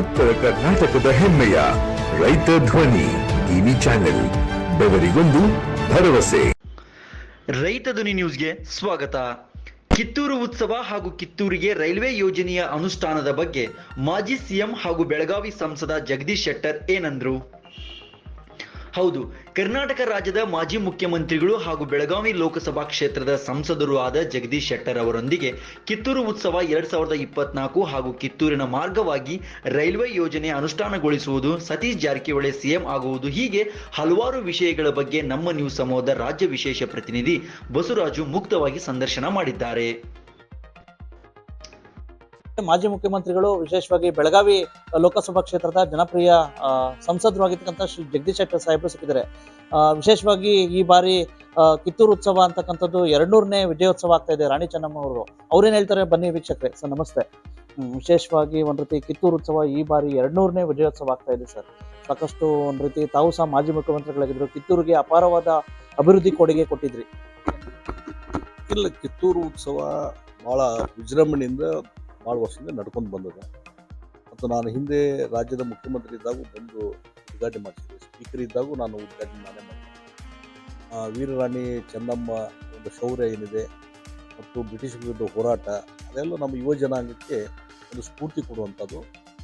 ಉತ್ತರ ಕರ್ನಾಟಕದ ಹೆಮ್ಮೆಯ ರೈತ ಧ್ವನಿ ಟಿವಿ ಚಾನೆಲ್, ಬೆವರಿಗೊಂದು ಭರವಸೆ. ರೈತ ಧ್ವನಿ ನ್ಯೂಸ್ಗೆ ಸ್ವಾಗತ. ಕಿತ್ತೂರು ಉತ್ಸವ ಹಾಗೂ ಕಿತ್ತೂರಿಗೆ ರೈಲ್ವೆ ಯೋಜನೆಯ ಅನುಷ್ಠಾನದ ಬಗ್ಗೆ ಮಾಜಿ ಸಿಎಂ ಹಾಗೂ ಬೆಳಗಾವಿ ಸಂಸದ ಜಗದೀಶ್ ಶೆಟ್ಟರ್ ಏನಂದ್ರು? ಹೌದು, ಕರ್ನಾಟಕ ರಾಜ್ಯದ ಮಾಜಿ ಮುಖ್ಯಮಂತ್ರಿಗಳು ಹಾಗೂ ಬೆಳಗಾವಿ ಲೋಕಸಭಾ ಕ್ಷೇತ್ರದ ಸಂಸದರು ಆದ ಜಗದೀಶ್ ಶೆಟ್ಟರ್ ಅವರೊಂದಿಗೆ ಕಿತ್ತೂರು ಉತ್ಸವ ಎರಡ್ ಸಾವಿರದ ಇಪ್ಪತ್ನಾಲ್ಕು ಹಾಗೂ ಕಿತ್ತೂರಿನ ಮಾರ್ಗವಾಗಿ ರೈಲ್ವೆ ಯೋಜನೆ ಅನುಷ್ಠಾನಗೊಳಿಸುವುದು ಸತೀಶ್ ಜಾರಕಿಹೊಳಿ ಸಿಎಂ ಆಗುವುದು ಹೀಗೆ ಹಲವಾರು ವಿಷಯಗಳ ಬಗ್ಗೆ ನಮ್ಮ ನ್ಯೂಸ್ ಸಮೂಹದ ರಾಜ್ಯ ವಿಶೇಷ ಪ್ರತಿನಿಧಿ ಬಸವರಾಜು ಮುಕ್ತವಾಗಿ ಸಂದರ್ಶನ ಮಾಡಿದ್ದಾರೆ. ಮಾಜಿ ಮುಖ್ಯಮಂತ್ರಿಗಳು, ವಿಶೇಷವಾಗಿ ಬೆಳಗಾವಿ ಲೋಕಸಭಾ ಕ್ಷೇತ್ರದ ಜನಪ್ರಿಯ ಸಂಸದರು ಆಗಿರ್ತಕ್ಕಂಥ ಶ್ರೀ ಜಗದೀಶ್ ಶೆಟ್ಟರ್ ಸಾಹೇಬರು ಸಿಕ್ಕಿದ್ದಾರೆ. ವಿಶೇಷವಾಗಿ ಈ ಬಾರಿ ಕಿತ್ತೂರು ಉತ್ಸವ ಅಂತಕ್ಕಂಥದ್ದು ಎರಡ್ನೂರನೇ ವಿಜಯೋತ್ಸವ ಆಗ್ತಾ ಇದೆ ರಾಣಿ ಚೆನ್ನಮ್ಮ ಅವರು ಅವ್ರೇನ್ ಹೇಳ್ತಾರೆ ಬನ್ನಿ ವೀಕ್ಷಕರೇ, ಸರ್ ನಮಸ್ತೆ. ವಿಶೇಷವಾಗಿ ಒಂದು ರೀತಿ ಕಿತ್ತೂರು ಉತ್ಸವ ಈ ಬಾರಿ ಎರಡ್ನೂರನೇ ವಿಜಯೋತ್ಸವ ಆಗ್ತಾ ಇದೆ, ಸರ್. ಸಾಕಷ್ಟು ಒಂದು ರೀತಿ ತಾವು ಸಹ ಮಾಜಿ ಮುಖ್ಯಮಂತ್ರಿಗಳಾಗಿದ್ದರು ಕಿತ್ತೂರಿಗೆ ಅಪಾರವಾದ ಅಭಿವೃದ್ಧಿ ಕೊಡುಗೆ ಕೊಟ್ಟಿದ್ರಿ. ಇಲ್ಲ, ಕಿತ್ತೂರು ಉತ್ಸವ ಭಾಳ ವಿಜೃಂಭಣೆಯಿಂದ ಭಾಳ ವರ್ಷದಿಂದ ನಡ್ಕೊಂಡು ಬಂದಿದೆ. ಮತ್ತು ನಾನು ಹಿಂದೆ ರಾಜ್ಯದ ಮುಖ್ಯಮಂತ್ರಿ ಇದ್ದಾಗ ಬಂದು ಉದ್ಘಾಟನೆ ಮಾಡಿಸಿದ್ದೆ ಸ್ಪೀಕರ್ ಇದ್ದಾಗ ನಾನು ಉದ್ಘಾಟನೆ ನಾನೇ ಮಾಡಿದ್ದೆ ವೀರರಾಣಿ ಚೆನ್ನಮ್ಮ ಒಂದು ಶೌರ್ಯ ಏನಿದೆ ಮತ್ತು ಬ್ರಿಟಿಷ್ ವಿರುದ್ಧ ಹೋರಾಟ, ಅದೆಲ್ಲ ನಮ್ಮ ಯುವ ಜನಾಂಗಕ್ಕೆ ಒಂದು ಸ್ಫೂರ್ತಿ ಕೊಡುವಂಥದ್ದು.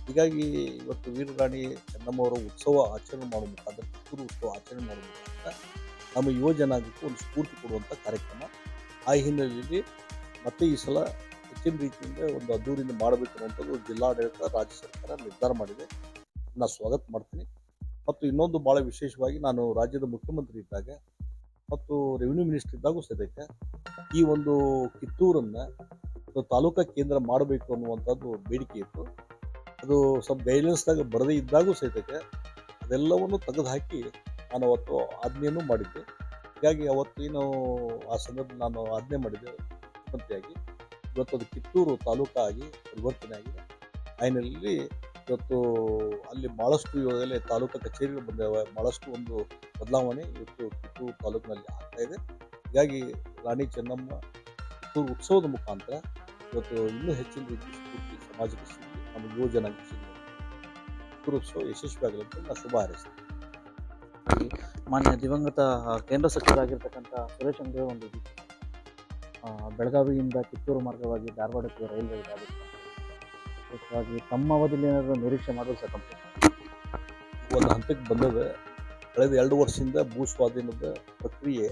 ಹೀಗಾಗಿ ಇವತ್ತು ವೀರರಾಣಿ ಚೆನ್ನಮ್ಮ ಅವರ ಉತ್ಸವ ಆಚರಣೆ ಮಾಡುವ ಮುಖಾಂತರ ಕಿತ್ತೂರು ಉತ್ಸವ ಆಚರಣೆ ಮಾಡುವ ಮುಖಾಂತರ ನಮ್ಮ ಯುವ ಜನಾಂಗಕ್ಕೆ ಒಂದು ಸ್ಫೂರ್ತಿ ಕೊಡುವಂಥ ಕಾರ್ಯಕ್ರಮ. ಆ ಹಿನ್ನೆಲೆಯಲ್ಲಿ ಮತ್ತೆ ಈ ಸಲ ಹೆಚ್ಚಿನ ರೀತಿಯಿಂದ ಒಂದು ಅದ್ದೂರಿಯಿಂದ ಮಾಡಬೇಕು ಅನ್ನುವಂಥದ್ದು ಜಿಲ್ಲಾಡಳಿತ ರಾಜ್ಯ ಸರ್ಕಾರ ನಿರ್ಧಾರ ಮಾಡಿದೆ. ನಾನು ಸ್ವಾಗತ ಮಾಡ್ತೀನಿ. ಮತ್ತು ಇನ್ನೊಂದು ಭಾಳ ವಿಶೇಷವಾಗಿ ನಾನು ರಾಜ್ಯದ ಮುಖ್ಯಮಂತ್ರಿ ಇದ್ದಾಗ ಮತ್ತು ರೆವಿನ್ಯೂ ಮಿನಿಸ್ಟರ್ ಇದ್ದಾಗೂ ಸದ್ಯಕ್ಕೆ ಈ ಒಂದು ಕಿತ್ತೂರನ್ನು ತಾಲೂಕಾ ಕೇಂದ್ರ ಮಾಡಬೇಕು ಅನ್ನುವಂಥದ್ದು ಬೇಡಿಕೆ ಇತ್ತು. ಅದು ಸ್ವಲ್ಪ ಗೈಡ್ಲೈನ್ಸ್ದಾಗ ಬರದೇ ಇದ್ದಾಗೂ ಸಹಿತಕ್ಕೆ ಅದೆಲ್ಲವನ್ನು ತೆಗೆದುಹಾಕಿ ನಾನು ಅವತ್ತು ಆಜ್ಞೆಯನ್ನು ಮಾಡಿದ್ದೆ. ಹೀಗಾಗಿ ಅವತ್ತೇನು ಆ ಸಂದರ್ಭ ನಾನು ಆಜ್ಞೆ ಮಾಡಿದ್ದೆ ಮುಖ್ಯಮಂತ್ರಿಯಾಗಿ. ಇವತ್ತು ಅದು ಕಿತ್ತೂರು ತಾಲೂಕಾಗಿ ಪರಿವರ್ತನೆ ಆಗಿದೆ. ಆ ಇವತ್ತು ಅಲ್ಲಿ ಭಾಳಷ್ಟು ಇವಾಗಲೇ ತಾಲೂಕಾ ಕಚೇರಿಗಳು ಬಂದಿವೆ. ಭಾಳಷ್ಟು ಒಂದು ಬದಲಾವಣೆ ಇವತ್ತು ಕಿತ್ತೂರು ತಾಲೂಕಿನಲ್ಲಿ ಆಗ್ತಾ ಇದೆ. ಹೀಗಾಗಿ ರಾಣಿ ಚೆನ್ನಮ್ಮ ಕಿತ್ತೂರು ಉತ್ಸವದ ಮುಖಾಂತರ ಇವತ್ತು ಇನ್ನೂ ಹೆಚ್ಚಿನ ರೀತಿ ಸ್ಫೂರ್ತಿ ಸಮಾಜಕ್ಕೆ ಸಿಗಲಿ ನಮ್ಮ ಯುವ ಜನಾಂಗಕ್ಕೆ ಸಿಗಲಿ. ಕಿತ್ತೂರು ಉತ್ಸವ ಯಶಸ್ವಿಯಾಗಲಿ ಅಂತ ನಾನು ಶುಭ ಹಾರೈಸ್ತೀನಿ. ಮಾನ್ಯ ದಿವಂಗತ ಕೇಂದ್ರ ಸಚಿವರಾಗಿರ್ತಕ್ಕಂಥ ಸುರೇಶ್ ಅಂಗಡಿ ಒಂದು ಬೆಳಗಾವಿಯಿಂದ ಕಿತ್ತೂರು ಮಾರ್ಗವಾಗಿ ಧಾರವಾಡಕ್ಕೆ ರೈಲ್ವೆ ವಿಶೇಷವಾಗಿ ತಮ್ಮ ಅವಧಿಯಲ್ಲಿ ಏನಾದರೂ ನಿರೀಕ್ಷೆ ಮಾಡೋದು ಸರ್ ಕಂಪ್ಲೀಟ್ ಒಂದು ಹಂತಕ್ಕೆ ಬಂದದ, ಕಳೆದ ಎರಡು ವರ್ಷದಿಂದ ಭೂ ಸ್ವಾಧೀನದ ಪ್ರಕ್ರಿಯೆ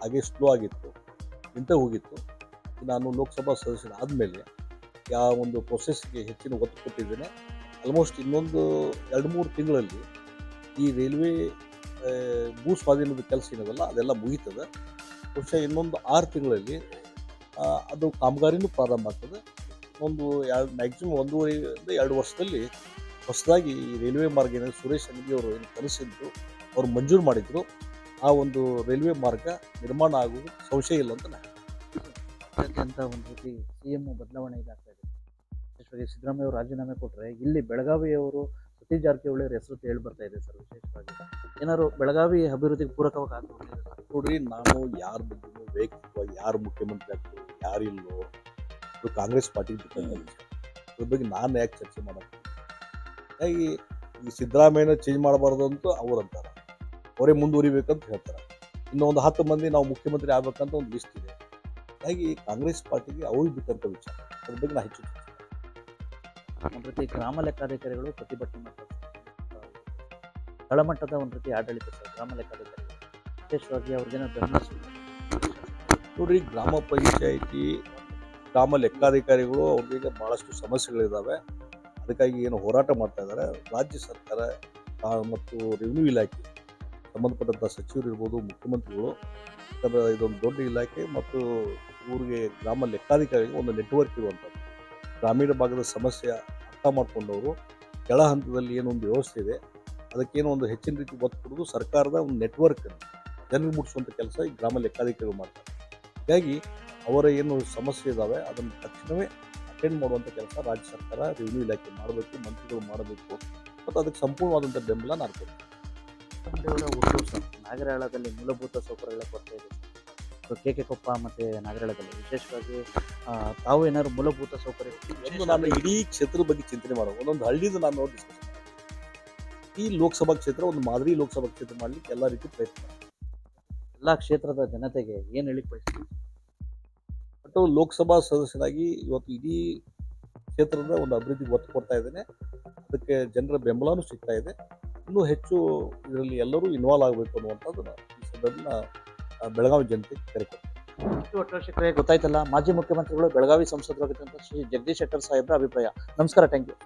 ಹಾಗೆ ಸ್ಲೋ ಆಗಿತ್ತು, ನಿಂತ ಹೋಗಿತ್ತು. ನಾನು ಲೋಕಸಭಾ ಸದಸ್ಯರಾದಮೇಲೆ ಯಾವ ಒಂದು ಪ್ರೊಸೆಸ್ಗೆ ಹೆಚ್ಚಿನ ಒತ್ತು ಕೊಟ್ಟಿದ್ದೇನೆ. ಆಲ್ಮೋಸ್ಟ್ ಇನ್ನೊಂದು ಎರಡು ಮೂರು ತಿಂಗಳಲ್ಲಿ ಈ ರೈಲ್ವೆ ಭೂ ಸ್ವಾಧೀನದ ಕೆಲಸ ಏನದಲ್ಲ, ಅದೆಲ್ಲ ಮುಗೀತದೆ. ಬಹುಶಃ ಇನ್ನೊಂದು ಆರು ತಿಂಗಳಲ್ಲಿ ಅದು ಕಾಮಗಾರಿನೂ ಪ್ರಾರಂಭ ಆಗ್ತದೆ. ಒಂದು ಎರಡು ಮ್ಯಾಕ್ಸಿಮಮ್ ಒಂದೂವರೆಯಿಂದ ಎರಡು ವರ್ಷದಲ್ಲಿ ಹೊಸದಾಗಿ ಈ ರೈಲ್ವೆ ಮಾರ್ಗ ಏನಿದೆ ಸುರೇಶ್ ಅಂಗಡಿ ಅವರು ಏನು ಕನಸಿದ್ದರು ಅವರು ಮಂಜೂರು ಮಾಡಿದ್ರು. ಆ ಒಂದು ರೈಲ್ವೆ ಮಾರ್ಗ ನಿರ್ಮಾಣ ಆಗುವುದು ಸಂಶಯ ಇಲ್ಲ ಅಂತ ನಾನು ಅಂತ ಒಂದು ರೀತಿ ಸಿ ಎಂ ಬದಲಾವಣೆ ಇದಾಗ್ತಾ ಇದೆ. ಸಿದ್ದರಾಮಯ್ಯ ಅವರು ರಾಜೀನಾಮೆ ಕೊಟ್ಟರೆ ಇಲ್ಲಿ ಬೆಳಗಾವಿಯವರು ಸತೀಶ್ ಜಾರಕಿಹೊಳಿ ಅವ್ರ ಹೆಸರು ಹೇಳಿ ಬರ್ತಾ ಇದೆ ಸರ್ ವಿಶೇಷವಾಗಿ. ಏನಾದ್ರು ಬೆಳಗಾವಿ ಅಭಿವೃದ್ಧಿಗೆ ಪೂರಕವಾಗಿ ಆಗ್ತದೆ ನೋಡ್ರಿ ನಾನು ಯಾರ ಬಗ್ಗೆನೂ ವೈಯಕ್ತಿಕವಾಗಿ ಯಾರು ಮುಖ್ಯಮಂತ್ರಿ ಆಗ್ತದೆ ಯಾರಿಲ್ಲೋ ಅದು ಕಾಂಗ್ರೆಸ್ ಪಾರ್ಟಿ ಅದ್ರ ಬಗ್ಗೆ ನಾನು ಯಾಕೆ ಚರ್ಚೆ ಮಾಡೋದು ಹಾಗಾಗಿ ಈ ಸಿದ್ದರಾಮಯ್ಯನ ಚೇಂಜ್ ಮಾಡಬಾರ್ದು ಅಂತ ಅವ್ರು ಅಂತಾರೆ. ಅವರೇ ಮುಂದುವರಿಬೇಕಂತ ಹೇಳ್ತಾರೆ. ಇನ್ನೊಂದು ಹತ್ತು ಮಂದಿ ನಾವು ಮುಖ್ಯಮಂತ್ರಿ ಆಗ್ಬೇಕಂತ ಒಂದು ಲಿಸ್ಟ್ ಇದೆ. ಹಾಗಾಗಿ ಕಾಂಗ್ರೆಸ್ ಪಾರ್ಟಿಗೆ ಅವ್ರಿಗೆ ಬಿಟ್ಟಂಥ ವಿಚಾರ. ಅದ್ರ ಬಗ್ಗೆ ನಾನು ಹೆಚ್ಚು. ಒಂದು ರೀತಿ ಗ್ರಾಮ ಲೆಕ್ಕಾಧಿಕಾರಿಗಳು ಪ್ರತಿಭಟನೆ ಮಾಡ್ತಾರೆ. ತಳಮಟ್ಟದ ಒಂದು ರೀತಿ ಆಡಳಿತ ಸರ್ ಗ್ರಾಮ ಲೆಕ್ಕಾಧಿಕಾರಿಗಳು. ವಿಶೇಷವಾಗಿ ಅವ್ರಿಗೇನೋ ಬೆಂಬಲ ಸಿಗುತ್ತೆ. ನೋಡ್ರಿ ಗ್ರಾಮ ಪಂಚಾಯಿತಿ ಗ್ರಾಮ ಲೆಕ್ಕಾಧಿಕಾರಿಗಳು ಅವ್ರಿಗೆ ಭಾಳಷ್ಟು ಸಮಸ್ಯೆಗಳಿದ್ದಾವೆ ಅದಕ್ಕಾಗಿ ಏನು ಹೋರಾಟ ಮಾಡ್ತಾ ಇದ್ದಾರೆ ರಾಜ್ಯ ಸರ್ಕಾರ ಮತ್ತು ರೆವಿನ್ಯೂ ಇಲಾಖೆ ಸಂಬಂಧಪಟ್ಟಂಥ ಸಚಿವರು ಇರ್ಬೋದು ಮುಖ್ಯಮಂತ್ರಿಗಳು ಯಾಕಂದ್ರೆ ಇದೊಂದು ದೊಡ್ಡ ಇಲಾಖೆ ಮತ್ತು ಊರಿಗೆ ಗ್ರಾಮ ಲೆಕ್ಕಾಧಿಕಾರಿಗೆ ಒಂದು ನೆಟ್ವರ್ಕ್ ಇರುವಂಥದ್ದು. ಗ್ರಾಮೀಣ ಭಾಗದ ಸಮಸ್ಯೆ ಅರ್ಥ ಮಾಡಿಕೊಂಡವರು ಕೆಳ ಹಂತದಲ್ಲಿ ಏನೊಂದು ವ್ಯವಸ್ಥೆ ಇದೆ. ಅದಕ್ಕೇನೋ ಒಂದು ಹೆಚ್ಚಿನ ರೀತಿ ಒತ್ತು ಕೊಡೋದು ಸರ್ಕಾರದ ಒಂದು ನೆಟ್ವರ್ಕ್ ಜನರಿಗೆ ಮುಟ್ಟಿಸುವಂಥ ಕೆಲಸ ಈ ಗ್ರಾಮ ಲೆಕ್ಕಾಧಿಕಾರಿಗಳು ಮಾಡ್ತಾರೆ. ಹೀಗಾಗಿ ಅವರ ಏನು ಸಮಸ್ಯೆ ಇದ್ದಾವೆ ಅದನ್ನು ತಕ್ಷಣವೇ ಅಟೆಂಡ್ ಮಾಡುವಂಥ ಕೆಲಸ ರಾಜ್ಯ ಸರ್ಕಾರ ರೆವಿನ್ಯೂ ಇಲಾಖೆ ಮಾಡಬೇಕು, ಮಂತ್ರಿಗಳು ಮಾಡಬೇಕು. ಮತ್ತು ಅದಕ್ಕೆ ಸಂಪೂರ್ಣವಾದಂಥ ಬೆಂಬಲ ನಾನು ಕೊಡ್ತೀನಿ ನಾಗರಾಳದಲ್ಲಿ ಮೂಲಭೂತ ಸೌಕರ್ಯಗಳ ಕೊರತೆ ಇದೆ ಕೆ ಕೆ ಕೊಪ್ಪ ಮತ್ತೆ ನಾಗರಳದಲ್ಲಿ. ವಿಶೇಷವಾಗಿ ತಾವು ಏನಾದ್ರು ಮೂಲಭೂತ ಸೌಕರ್ಯ ಒಂದು ನಾನು ಇಡೀ ಕ್ಷೇತ್ರದ ಬಗ್ಗೆ ಚಿಂತನೆ ಮಾಡುವ. ಒಂದೊಂದು ಹಳ್ಳಿದು ನಾನು ನೋಡಿ ಈ ಲೋಕಸಭಾ ಕ್ಷೇತ್ರ ಒಂದು ಮಾದರಿ ಲೋಕಸಭಾ ಕ್ಷೇತ್ರ ಮಾಡ್ಲಿಕ್ಕೆ ಎಲ್ಲ ರೀತಿ ಪ್ರಯತ್ನ. ಎಲ್ಲ ಕ್ಷೇತ್ರದ ಜನತೆಗೆ ಏನು ಹೇಳಿಕ್ ಬಯಸ್ತೀವಿ ಬಟ್ ಲೋಕಸಭಾ ಸದಸ್ಯನಾಗಿ ಇವತ್ತು ಇಡೀ ಕ್ಷೇತ್ರದ ಒಂದು ಅಭಿವೃದ್ಧಿಗೆ ಒತ್ತು ಕೊಡ್ತಾ ಇದ್ದೇನೆ. ಅದಕ್ಕೆ ಜನರ ಬೆಂಬಲನೂ ಸಿಗ್ತಾ ಇದೆ. ಇನ್ನೂ ಹೆಚ್ಚು ಇದರಲ್ಲಿ ಎಲ್ಲರೂ ಇನ್ವಾಲ್ವ್ ಆಗಬೇಕು ಅನ್ನುವಂಥದ್ದು ಈ ಸಂದರ್ಭದಲ್ಲಿ ಬೆಳಗಾವಿ ಜನತೆಗೆ ಕರೆ ಇಷ್ಟು ಗೊತ್ತಾಯ್ತಲ್ಲ, ಮಾಜಿ ಮುಖ್ಯಮಂತ್ರಿಗಳು ಬೆಳಗಾವಿ ಸಂಸದರಾಗಿದ್ದಂಥ ಶ್ರೀ ಜಗದೀಶ್ ಶೆಟ್ಟರ್ ಸಾಹೇಬ್ರ ಅಭಿಪ್ರಾಯ. ನಮಸ್ಕಾರ ಥ್ಯಾಂಕ್ ಯು